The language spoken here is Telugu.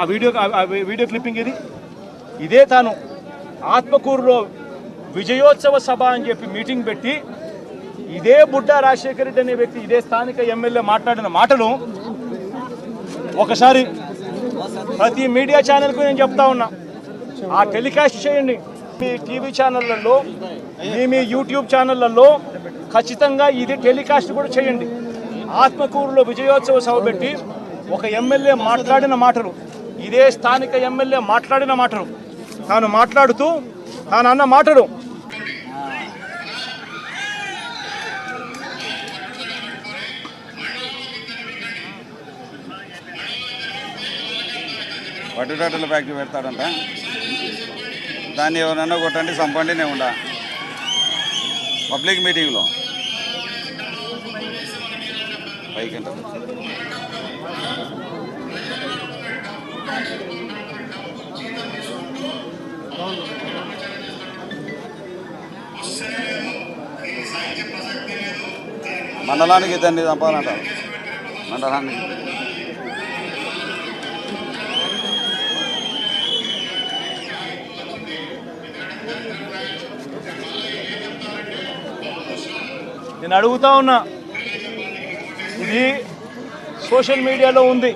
ఆ వీడియో వీడియో క్లిప్పింగ్ ఇది ఇదే తాను ఆత్మకూరులో విజయోత్సవ సభ అని చెప్పి మీటింగ్ పెట్టి ఇదే బుడ్డా రాజశేఖర రెడ్డి అనే వ్యక్తి ఇదే స్థానిక ఎమ్మెల్యే మాట్లాడిన మాటలు ఒకసారి ప్రతి మీడియా ఛానల్కు నేను చెప్తా ఉన్నా. ఆ టెలికాస్ట్ చేయండి. మీ టీవీ ఛానళ్ళల్లో మీ మీ యూట్యూబ్ ఛానళ్ళల్లో ఖచ్చితంగా ఇది టెలికాస్ట్ కూడా చేయండి. ఆత్మకూరులో విజయోత్సవ సభ పెట్టి ఒక ఎమ్మెల్యే మాట్లాడిన మాటలు. ఇదే స్థానిక ఎమ్మెల్యే మాట్లాడిన మాటలు. తాను మాట్లాడుతూ తాను అన్న మాటలు. పట్టుటాటల ఫ్యాక్టరీ పెడతాడంట. దాన్ని ఎవరన్నా కొట్టండి చంపండి నేను ఉండా. పబ్లిక్ మీటింగ్లో. పైకి మండలానికి ఇద్దరిని చంపాలంట మండలానికి. నేను అడుగుతా ఉన్నా ఇది సోషల్ మీడియాలో ఉంది.